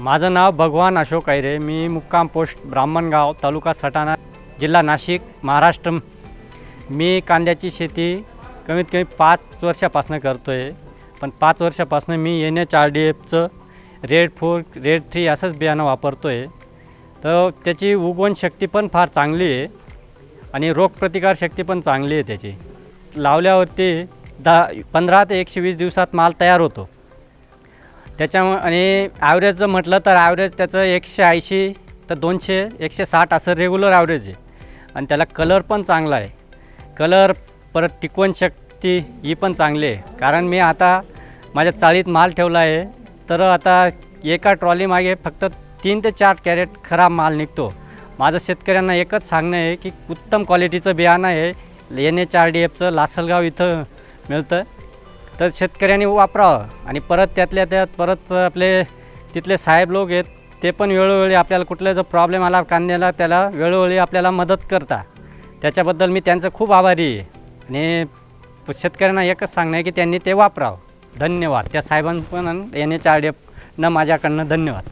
माझं नाव भगवान अशोक ऐरे मी मुक्काम पोस्ट ब्राह्मणगाव तालुका सटाणा जिल्हा नाशिक महाराष्ट्र. मी कांद्याची शेती कमीत कमी पाच वर्षापासून करतो आहे पण पाच वर्षापासून मी एन एच आर डी एफचं रेड फोर रेड थ्री असंच बियाणं वापरतो आहे तर त्याची उगवण शक्ती पण फार चांगली आहे आणि रोगप्रतिकार शक्ती पण चांगली आहे त्याची. लावल्यावरती दहा पंधरा ते एकशे वीस दिवसात माल तयार होतो. त्याच्यामुळे आणि ॲव्हरेज म्हटलं तर ॲव्हरेज त्याचं एकशे ऐंशी तर दोनशे एकशे साठ असं रेग्युलर ॲव्हरेज आहे. आणि त्याला कलर पण चांगला आहे. कलर परत टिकवण शक्ती ही पण चांगली आहे. कारण मी आता माझ्या चाळीत माल ठेवला आहे तर आता एका ट्रॉलीमागे फक्त तीन ते चार कॅरेट खराब माल निघतो. माझं शेतकऱ्यांना एकच सांगणं आहे की उत्तम क्वालिटीचं बियाणं आहे. एन एच आर डी एफचं लासलगाव इथं मिळतं. तर शेतकऱ्यांनी वापरावं आणि परत त्यातल्या त्यात परत आपले तिथले साहेब लोक आहेत ते पण वेळोवेळी आपल्याला कुठला जर प्रॉब्लेम आला कांद्याला त्याला वेळोवेळी आपल्याला मदत करता. त्याच्याबद्दल मी त्यांचं खूप आभारी आहे. आणि शेतकऱ्यांना एकच सांगणं आहे की त्यांनी ते वापरावं. धन्यवाद. त्या साहेबांपण पण एन एच आर डी एफनं माझ्याकडनं धन्यवाद.